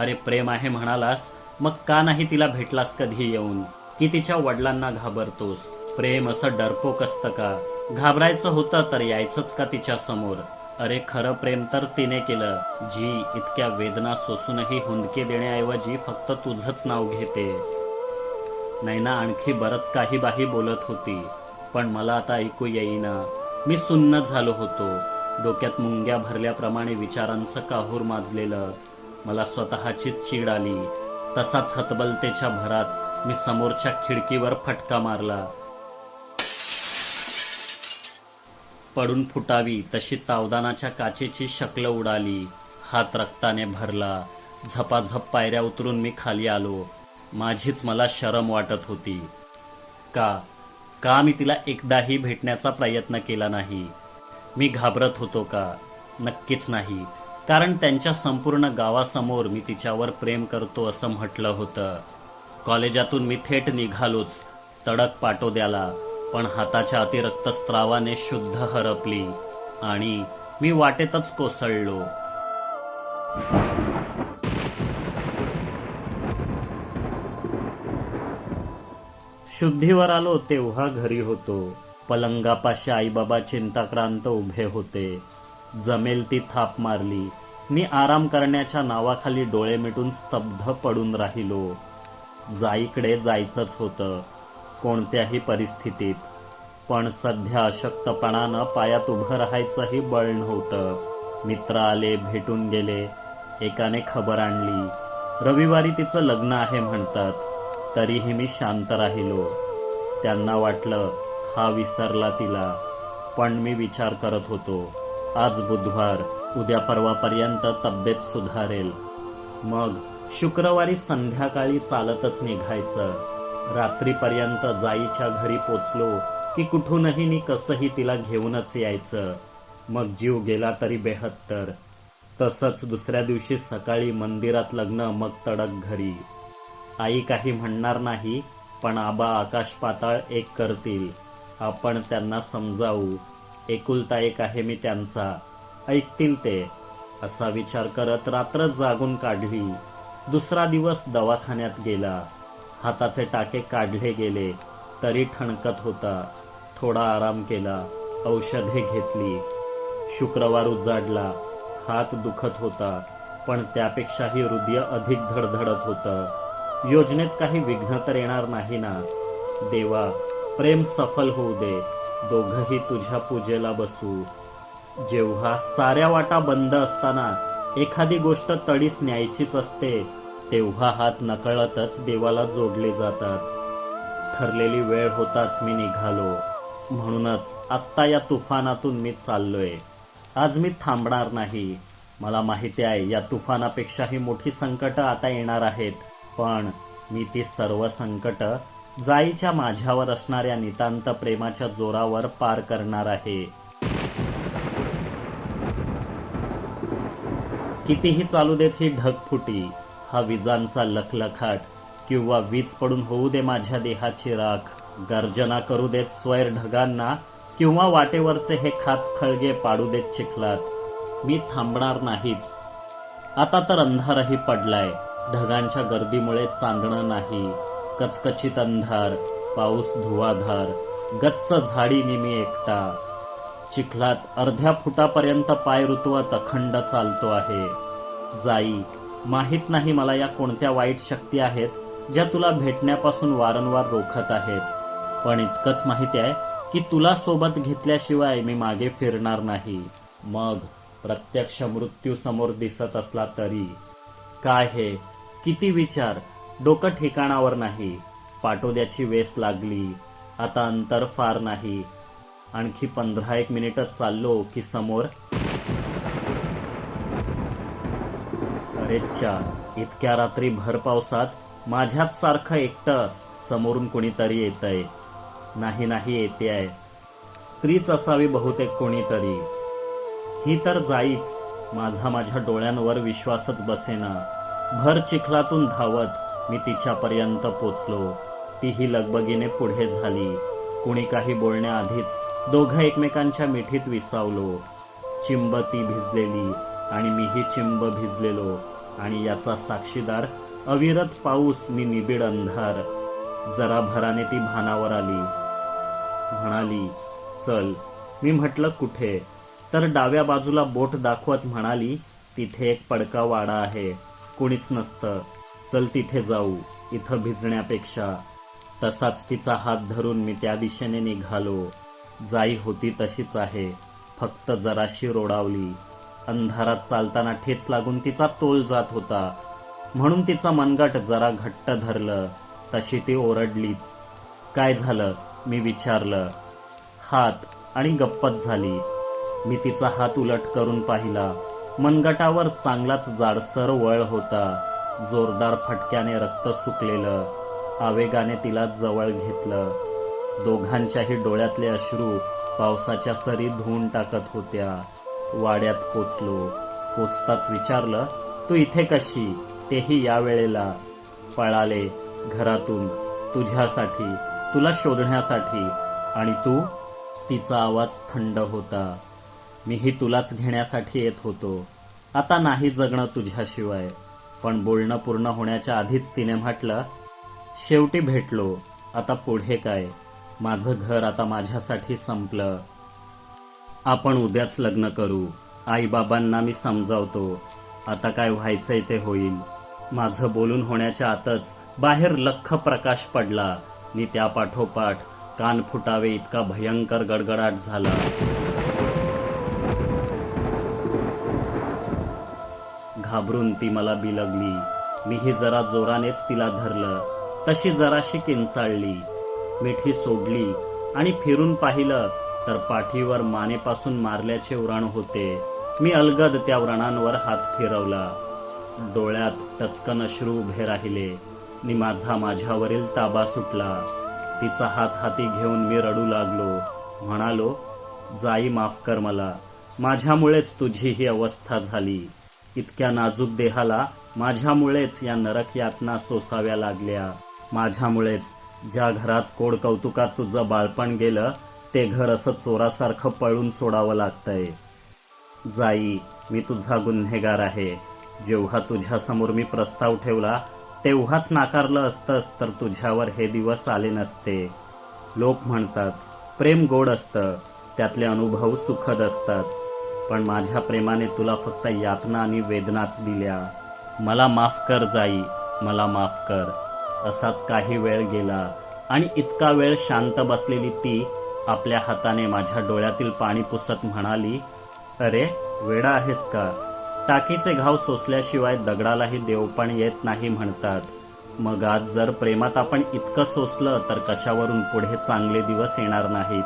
अरे प्रेम आहे म्हणालास मग का नाही तिला भेटलास कधी येऊन? की तिच्या वडिलांना घाबरतोस? प्रेम असं डरपोक असतं का? घाबरायचं होतं तर यायचंच का तिच्या समोर? अरे खरं प्रेम तर तिने केलं. जी इतक्या वेदना सोसूनही हुंदके देण्याऐवजी फक्त तुझंच नाव घेते. नैना आणखी बरंच काही बाही बोलत होती पण मला आता ऐकू येईना. मी सुन्न झालो होतो. डोक्यात मुंग्या भरल्याप्रमाणे विचारांचं काहूर माजलेलं. मला स्वतःची चीड आली. तसाच हतबलतेच्या भरात मी समोरच्या खिडकीवर फटका मारला. पडून फुटावी तशी तावदानाच्या काचेची शक्ल उडाली. हात रक्ताने भरला. झपाझप पायऱ्या उतरून मी खाली आलो. माझीच मला शरम वाटत होती. का? का मी तिला एकदाही भेटण्याचा प्रयत्न केला नाही? मी घाबरत होतो का? नक्कीच नाही. कारण त्यांच्या संपूर्ण गावासमोर मी तिच्यावर प्रेम करतो असं म्हटलं होतं. कॉलेजातून मी थेट निघालोच तडक पाटोद्याला पण हाताच्या अतिरक्तस्त्रावाने शुद्ध हरपली आणि मी वाटेतच कोसळलो. शुद्धीवर आलो तेव्हा घरी होतो. पलंगापाशी आईबाबा चिंताक्रांत उभे होते. जमेल ती थाप मारली. मी आराम करण्याच्या नावाखाली डोळे मिटून स्तब्ध पडून राहिलो. जाईकडे जायचंच होतं कोणत्याही परिस्थितीत. पण सध्या अशक्तपणानं पायात उभं राहायचंही बळ नव्हतं. मित्र आले भेटून गेले एकाने खबर आणली. रविवारी तिचं लग्न आहे म्हणतात तरीही मी शांत राहिलो. त्यांना वाटलं हा विसरला तिला. पण मी विचार करत होतो आज बुधवार उद्या परवापर्यंत तब्येत सुधारेल. मग शुक्रवारी संध्याकाळी चालतच निघायचं. रात्रीपर्यंत जाईच्या घरी पोचलो की कुठूनही मी कसंही तिला घेऊनच यायचं. मग जीव गेला तरी बेहत्तर. तसंच दुसऱ्या दिवशी सकाळी मंदिरात लग्न मग तडक घरी. आई काही म्हणणार नाही पण आबा आकाश पाताळ एक करतील. आपण त्यांना समजावू. एकुलता एक आहे मी त्यांचा. ऐकतील ते असा विचार करत रात्र जागून काढली. दुसरा दिवस दवाखान्यात गेला. हाताचे टाके काढले गेले तरी ठणकत होता. थोडा आराम केला औषधे घेतली. शुक्रवार उजाडला. हात दुखत होता पण त्यापेक्षाही हृदय अधिक धडधडत होतं. योजनेत काही विघ्न तर येणार नाही ना? देवा प्रेम सफल होऊ दे. दोघंही तुझ्या पूजेला बसू. जेव्हा साऱ्या वाटा बंद असताना एखादी गोष्ट तडीस न्यायचीच असते तेव्हा हात नकळतच देवाला जोडले जातात. ठरलेली वेळ होताच मी निघालो. म्हणूनच आत्ता या तुफानातून मी चाललोय. आज मी थांबणार नाही. मला माहिती आहे या तुफानापेक्षाही मोठी संकटं आता येणार आहेत. पण मी ती सर्व संकट जाईच्या माझ्यावर असणाऱ्या नितांत प्रेमाच्या जोरावर पार करणार आहे. कितीही चालू देत ही ढगफुटी हा विजांचा लखलखाट किंवा वीज पडून होऊ दे माझ्या देहाची राख गर्जना करू देत स्वैर ढगांना किंवा वाटेवरचे हे खाच खळगे पाडू देत चिखलात. मी थांबणार नाहीच. आता तर अंधारही पडलाय. ढगांच्या गर्दीमुळे चांदणं नाही. कचकचित अंधार पाऊस धुवाधार गच्च झाडी निमी एकटा. चिखलात अर्ध्या फुटापर्यंत पाय रुतवत अखंड चालतो आहे. जाई माहीत नाही मला या कोणत्या वाईट शक्ती आहेत ज्या तुला भेटण्यापासून वारंवार रोखत आहेत. पण इतकंच माहिती आहे की तुला सोबत घेतल्याशिवाय मी मागे फिरणार नाही. मग प्रत्यक्ष मृत्यू समोर दिसत असला तरी. काय हे? किती विचार? डोकं ठिकाणावर नाही. पाटोद्याची वेस लागली. आता अंतर फार नाही. आणखी पंधरा एक मिनिटं चाललो की समोर. अरेच्या इतक्या रात्री भर पावसात माझ्याच सारखं एकटं समोरून कोणीतरी येतंय. नाही नाही येते आहे. स्त्रीच असावी बहुतेक कोणीतरी. ही तर जाईच. माझा माझ्या डोळ्यांवर विश्वासच बसेना. भर चिखलातून धावत मी तिच्यापर्यंत पोचलो. तीही लगबगीने पुढे झाली. कुणी काही बोलण्याआधीच दोघं एकमेकांच्या मिठीत विसावलो. चिंब ती भिजलेली आणि मीही चिंब भिजलेलो आणि याचा साक्षीदार अविरत पाऊस नि निबिड अंधार. जरा भराने ती भानावर आली. म्हणाली चल मी म्हटलं कुठे? तर डाव्या बाजूला बोट दाखवत म्हणाली तिथे एक पडका वाडा आहे. कुणीच नसतं. चल तिथे जाऊ इथं भिजण्यापेक्षा. तसाच तिचा हात धरून मी त्या दिशेने निघालो. जाई होती तशीच आहे. फक्त जराशी रोडावली. अंधारात चालताना ठेच लागून तिचा तोल जात होता. म्हणून तिचा मनगट जरा घट्ट धरलं. तशी ती ओरडलीच. काय झालं? मी विचारलं. हात आणि गप्पच झाली. मी तिचा हात उलट करून पाहिला. मनगटावर चांगलाच जाडसर वळ होता. जोरदार फटक्याने रक्त सुकलेलं. आवेगाने तिला जवळ घेतलं. दोघांच्याही डोळ्यातले अश्रू पावसाच्या सरी धुवून टाकत होत्या. वाड्यात पोचलो. पोचताच विचारलं तू इथे कशी? तेही या वेळेला. पळाले घरातून तुझ्यासाठी तुला शोधण्यासाठी. आणि तू? तिचा आवाज थंड होता. मीही तुलाच घेण्यासाठी येत होतो. आता नाही जगणं तुझ्याशिवाय. पण बोलणं पूर्ण होण्याच्या आधीच तिने म्हटलं शेवटी भेटलो. आता पुढे काय? माझं घर आता माझ्यासाठी संपलं. आपण उद्याच लग्न करू. आईबाबांना मी समजावतो. आता काय व्हायचंय ते होईल. माझं बोलून होण्याच्या आतच बाहेर लख प्रकाश पडला. मी त्या पाठोपाठ कान फुटावे इतका भयंकर गडगडाट झाला. घाबरून ती मला बिलगली. मीही जरा जोरानेच तिला धरलं. तशी जराशी किंचाळली. मिठी सोडली आणि फिरून पाहिलं तर पाठीवर मानेपासून मारल्याचे व्रण होते. मी अलगद त्या व्रणांवर हात फिरवला. डोळ्यात टचकन अश्रू उभे राहिले. नि माझा माझ्यावरील ताबा सुटला. तिचा हात हाती घेऊन मी रडू लागलो. म्हणालो जाई माफ कर मला. माझ्यामुळेच तुझी ही अवस्था झाली. इतक्या नाजूक देहाला माझ्यामुळेच या नरक यातना सोसाव्या लागल्या. माझ्यामुळेच ज्या घरात कोड कौतुकात तुझं बाळपण गेलं ते घर असं चोरासारखं पळून सोडावं लागतंय. जाई मी तुझा गुन्हेगार आहे. जेव्हा तुझ्यासमोर मी प्रस्ताव ठेवला तेव्हाच नाकारलं असतंस तर तुझ्यावर हे दिवस आले नसते. लोक म्हणतात प्रेम गोड असतं त्यातले अनुभव सुखद असतात. पण माझ्या प्रेमाने तुला फक्त यातना आणि वेदनाच दिल्या. मला माफ कर जाई मला माफ कर. असाच काही वेळ गेला आणि इतका वेळ शांत बसलेली ती आपल्या हाताने माझ्या डोळ्यातील पाणी पुसत म्हणाली अरे वेडा आहेस का? टाकीचे घाव सोसल्याशिवाय दगडालाही देवपण येत नाही म्हणतात. मग आज जर प्रेमात आपण इतकं सोसलं तर कशावरून पुढे चांगले दिवस येणार नाहीत?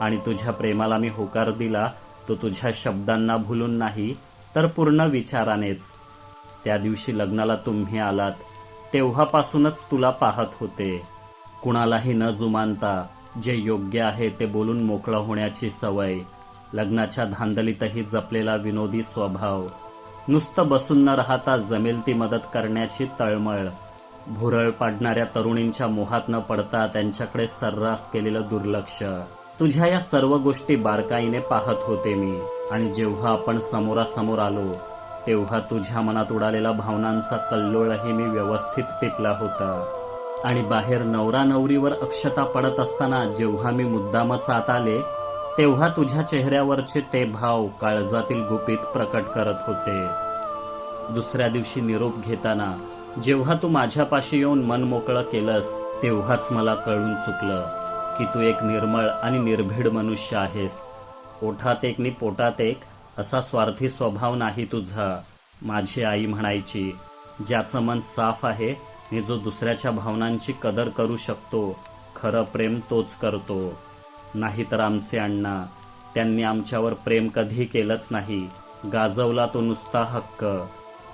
आणि तुझ्या प्रेमाला मी होकार दिला तो तुझ्या शब्दांना भुलून नाही तर पूर्ण विचारानेच. त्या दिवशी लग्नाला तुम्ही आलात तेव्हापासूनच तुला पाहत होते. कुणालाही न जुमानता जे योग्य आहे ते बोलून मोकळं होण्याची सवय लग्नाच्या धांदलीतही जपलेला विनोदी स्वभाव नुसतं बसून न राहता जमेल ती मदत करण्याची तळमळ भुरळ पाडणाऱ्या तरुणींच्या मोहात न पडता त्यांच्याकडे सर्रास केलेलं दुर्लक्ष. तुझ्या या सर्व गोष्टी बारकाईने पाहत होते मी आणि जेव्हा आपण समोरासमोर आलो तेव्हा तुझ्या मनात उडालेला भावनांचा कल्लोळही मी व्यवस्थित टिपला होता. आणि बाहेर नवरा नवरीवर अक्षता पडत असताना जेव्हा मी मुद्दामच आत आले तेव्हा तुझ्या चेहऱ्यावरचे ते भाव काळजातील गुपित प्रकट करत होते. दुसऱ्या दिवशी निरोप घेताना जेव्हा तू माझ्यापाशी येऊन मन मोकळं केलंस तेव्हाच मला कळून चुकलं की तू एक निर्मळ आणि निर्भीड मनुष्य आहेस. ओठात एक नि पोटात एक असा स्वार्थी स्वभाव नाही तुझा माझी आई म्हणायची. ज्याचं मन साफ आहे आणि जो दुसऱ्याच्या भावनांची कदर करू शकतो खरं प्रेम तोच करतो. नाहीतर आमचे अण्णा त्यांनी आमच्यावर प्रेम कधी केलंच नाही. गाजवला तो नुसता हक्क.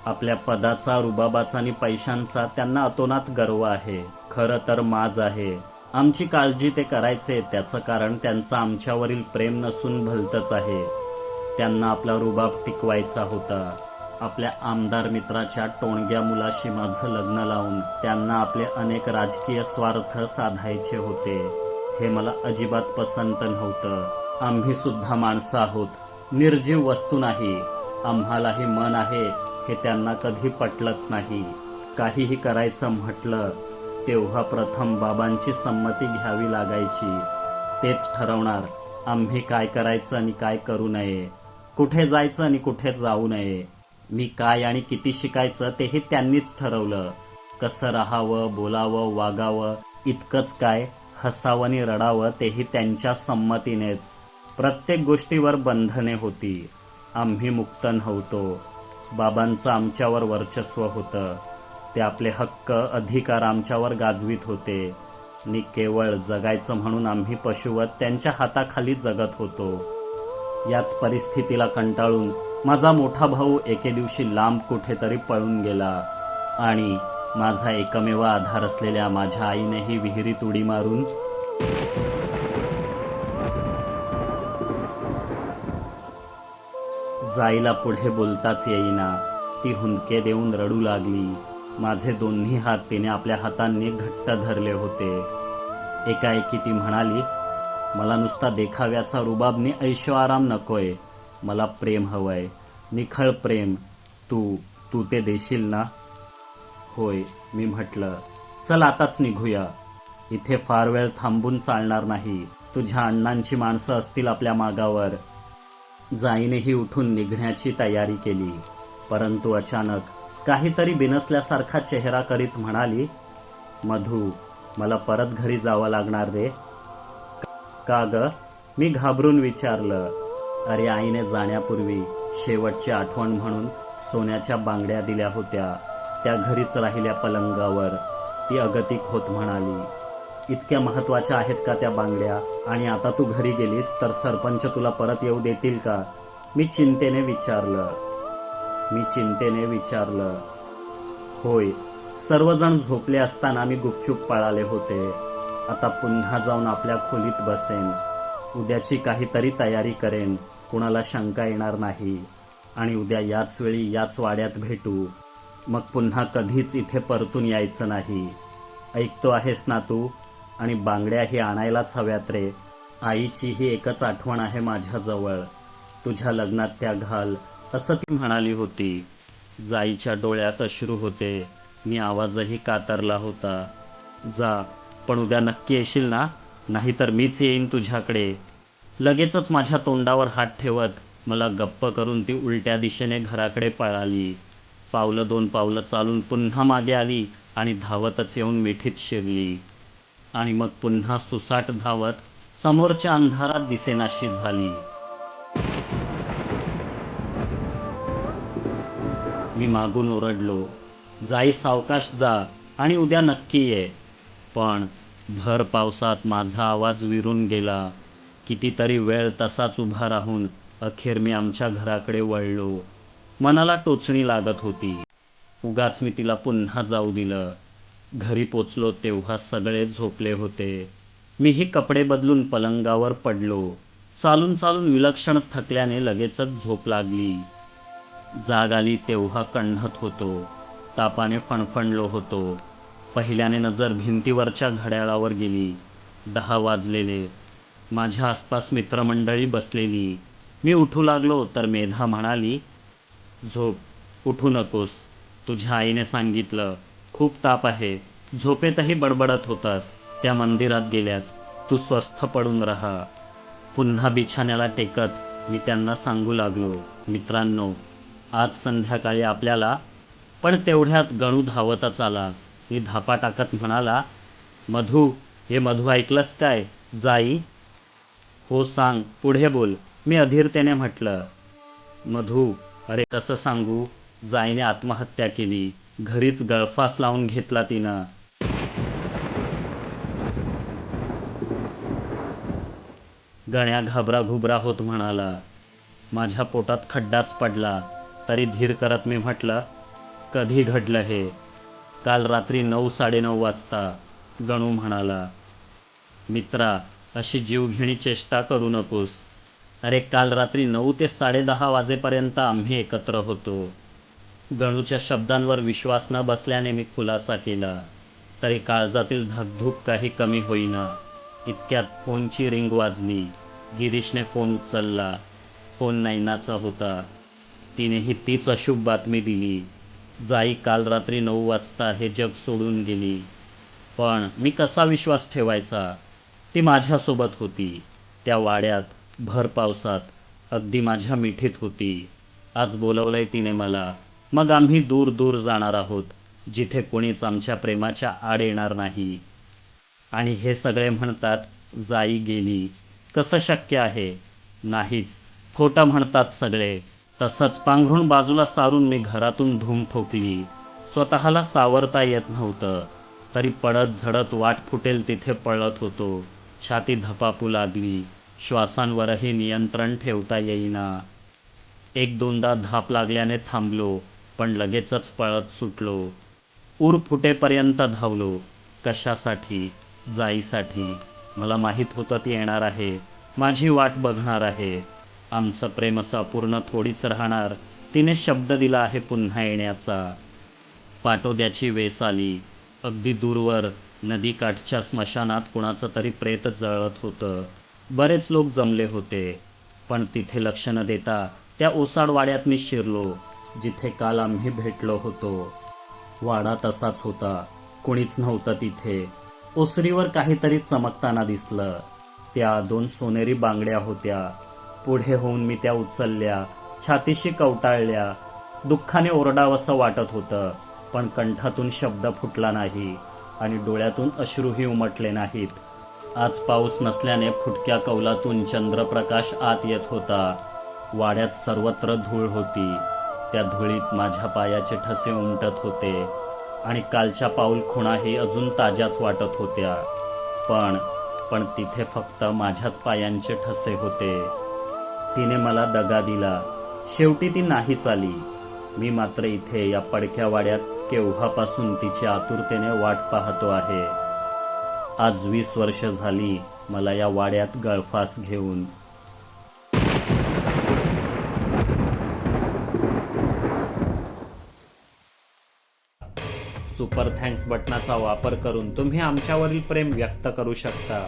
आपल्या पदाचा रुबाबाचा आणि पैशांचा त्यांना अतोनात गर्व आहे. खरं तर माज आहे. आमची काळजी ते करायचे त्याचं कारण त्यांचं आमच्यावरील प्रेम नसून भलतच आहे. त्यांना आपला रुबाब टिकवायचा होता. आपल्या आमदार मित्राच्या टोणग्या मुलाशी माझं लग्न लावून त्यांना आपले अनेक राजकीय स्वार्थ साधायचे होते. हे मला अजिबात पसंत नव्हतं. आम्ही सुद्धा माणसं आहोत. निर्जीव वस्तू नाही. आम्हालाही मन आहे हे त्यांना कधी पटलंच नाही. काहीही करायचं म्हटलं तेव्हा प्रथम बाबांची संमती घ्यावी लागायची. तेच ठरवणार आम्ही काय करायचं आणि काय करू नये. कुठे जायचं आणि कुठे जाऊ नये. मी काय आणि किती शिकायचं तेही त्यांनीच ठरवलं. कसं राहावं बोलावं वागावं इतकंच काय हसावं आणि रडावं तेही त्यांच्या संमतीनेच. प्रत्येक गोष्टीवर बंधने होती. आम्ही मुक्त नव्हतो. बाबांचं आमच्यावर वर्चस्व होतं. ते आपले हक्क अधिकार आमच्यावर गाजवीत होते. नि केवळ जगायचं म्हणून आम्ही पशुवत त्यांच्या हाताखाली जगत होतो. याच परिस्थितीला कंटाळून माझा मोठा भाऊ एके दिवशी लांब कुठेतरी पळून गेला. आणि माझा एकमेव आधार असलेल्या माझ्या आईनेही विहिरीत उडी मारून जाईला पुढे बोलताच येईना. ती हुंदके देऊन रडू लागली. माझे दोन्ही हात तिने आपल्या हातांनी घट्ट धरले होते. एकाएकी ती म्हणाली मला नुसता देखाव्याचा रुबाबने ऐशो आराम नकोय. मला प्रेम हवंय. निखळ प्रेम. तू तू ते देशील ना? होय मी म्हटलं चल आताच निघूया. इथे फार वेळ थांबून चालणार नाही. तुझ्या अण्णांची माणसं असतील आपल्या मागावर. जाईनेही उठून निघण्याची तयारी केली. परंतु अचानक काहीतरी बिनसल्यासारखा चेहरा करीत म्हणाली मधू मला परत घरी जावं लागणार रे. का ग मी घाबरून विचारलं. अरे आईने जाण्यापूर्वी शेवटची आठवण म्हणून सोन्याच्या बांगड्या दिल्या होत्या. त्या घरीच राहिल्या पलंगावर. ती अगतिक होत म्हणाली इतक्या महत्त्वाच्या आहेत का त्या बांगड्या? आणि आता तू घरी गेलीस तर सरपंच तुला परत येऊ देतील का? मी चिंतेने विचारलं. मी चिंतेने विचारलं होय. सर्वजण झोपले असताना मी गुपचूप पळाले होते. आता पुन्हा जाऊन आपल्या खोलीत बसेन. उद्याची काहीतरी तयारी करेन. कुणाला शंका येणार नाही. आणि उद्या याच वेळी याच वाड्यात भेटू. मग पुन्हा कधीच इथे परतून यायचं नाही. ऐकतो आहेस ना तू? आणि बांगड्याही आणायलाच हव्यात रे. आईची ही एकच आठवण आहे माझ्याजवळ तुझ्या लग्नात त्या घाल. असं ती म्हणाली होती. जाईच्या डोळ्यात अश्रू होते. मी आवाजही कातरला होता. जा. पण उद्या नक्की येशील ना? नाहीतर मीच येईन तुझ्याकडे. लगेचच माझ्या तोंडावर हात ठेवत मला गप्प करून ती उलट्या दिशेने घराकडे पळाली. पावलं दोन पावलं चालून पुन्हा मागे आली आणि धावतच येऊन मिठीत शिरली. आणि मग पुन्हा सुसाट धावत समोरच्या अंधारात दिसेनाशी झाली. मी मागून ओरडलो जाई सावकाश जा आणि उद्या नक्की ये. पण भर पावसात माझा आवाज विरून गेला. कितीतरी वेळ तसाच उभा राहून अखेर मी आमच्या घराकडे वळलो. मनाला टोचणी लागत होती. उगाच मी तिला पुन्हा जाऊ दिलं. घरी पोचलो तेव्हा सगळे झोपले होते. मीही कपडे बदलून पलंगावर पडलो. चालून चालून विलक्षण थकल्याने लगेचच झोप लागली. जाग आली तेव्हा कण्हत होतो. तापाने फणफणलो होतो. पहिल्याने नजर भिंतीवरच्या घड्याळावर गेली. दहा वाजलेले. माझ्या आसपास मित्रमंडळी बसलेली. मी उठू लागलो तर मेधा म्हणाली झोप उठू नकोस. तुझ्या आईने सांगितलं खूप ताप आहे. झोपेतही बडबडत होतास. त्या मंदिरात गेल्यात. तू स्वस्थ पडून राहा. पुन्हा बिछाण्याला टेकत मी त्यांना सांगू लागलो मित्रांनो आज संध्याकाळी आपल्याला पण तेवढ्यात गणू धावतच आला. मी धापा टाकत म्हणाला मधू हे मधू ऐकलंस काय? जाई. हो सांग. पुढे बोल. मी अधीरतेने म्हटलं मधू अरे कसं सांगू? जाईने आत्महत्या केली. घरीच गळफास लावून घेतला तिनं. गण्या घाबरा घुबरा होत म्हणाला माझ्या पोटात खड्डाच पडला. तरी धीर करत मी म्हटलं कधी घडलं हे? काल रात्री नऊ साडेनऊ वाजता गणू म्हणाला मित्रा अशी जीवघेणी चेष्टा करू नकोस. अरे काल रात्री नऊ ते साडेदहा वाजेपर्यंत आम्ही एकत्र होतो. गणूच्या शब्दांवर विश्वास न बसल्याने मी खुलासा केला. तरी काळजातील धकधूक काही कमी होईना. इतक्यात फोनची रिंग वाजली. गिरीशने फोन उचलला. फोन नैनाचा होता. तिनेही तीच अशुभ बातमी दिली. जाई काल रात्री नऊ वाजता हे जग सोडून गेली. पण मी कसा विश्वास ठेवायचा? ती माझ्यासोबत होती. त्या वाड्यात भर पावसात अगदी माझ्या मिठीत होती. आज बोलवलंय तिने मला. मग आम्ही दूर दूर जाणार आहोत जिथे कोणीच आमच्या प्रेमाच्या आड येणार नाही. आणि हे सगळे म्हणतात जाई गेली. कसं शक्य आहे? नाहीच. खोटं म्हणतात सगळे. तसंच पांघरून बाजूला सारून मी घरातून धूम ठोकली. स्वतःला सावरता येत नव्हतं. तरी पडत झडत वाट फुटेल तिथे पळत होतो. छाती धपापू लागली. श्वासांवरही नियंत्रण ठेवता येईना. एक दोनदा धाप लागल्याने थांबलो पण लगेचच पळत सुटलो. ऊर फुटेपर्यंत धावलो. कशासाठी? जाईसाठी. मला माहीत होतं ती येणार आहे. माझी वाट बघणार आहे. आमचं प्रेम असं अपूर्ण थोडीच राहणार. तिने शब्द दिला आहे पुन्हा येण्याचा. पाटोद्याची वेस आली. अगदी दूरवर नदीकाठच्या स्मशानात कुणाचं तरी प्रेत जळत होतं. बरेच लोक जमले होते. पण तिथे लक्ष न देता त्या ओसाडवाड्यात मी शिरलो जिथे काल आम्ही भेटलो होतो. वाडा तसाच होता. कुणीच नव्हतं तिथे. ओसरीवर काहीतरी चमकताना दिसलं. त्या दोन सोनेरी बांगड्या होत्या. पुढे होऊन मी त्या उचलल्या छातीशी कवटाळल्या. दुःखाने ओरडावंसं वाटत होतं पण कंठातून शब्द फुटला नाही आणि डोळ्यातून अश्रूही उमटले नाहीत. आज पाऊस नसल्याने फुटक्या कौलातून चंद्रप्रकाश आत येत होता. वाड्यात सर्वत्र धूळ होती. त्या धुळीत माझ्या पायाचे ठसे उमटत होते आणि कालच्या पाऊल खुणाही अजून ताज्याच वाटत होत्या. पण पण तिथे फक्त माझ्याच पायांचे ठसे होते. तिने मला दगा दिला. शेवटी ती नाहीच आली. मी मात्र इथे या पडक्या वाड्यात केव्हापासून तिची आतुरतेने वाट पाहतो आहे. आज वीस वर्ष झाली मला या वाड्यात गळफास घेऊन. सुपर थँक्स बटनाचा वापर करून तुम्ही आमच्यावरील प्रेम व्यक्त करू शकता.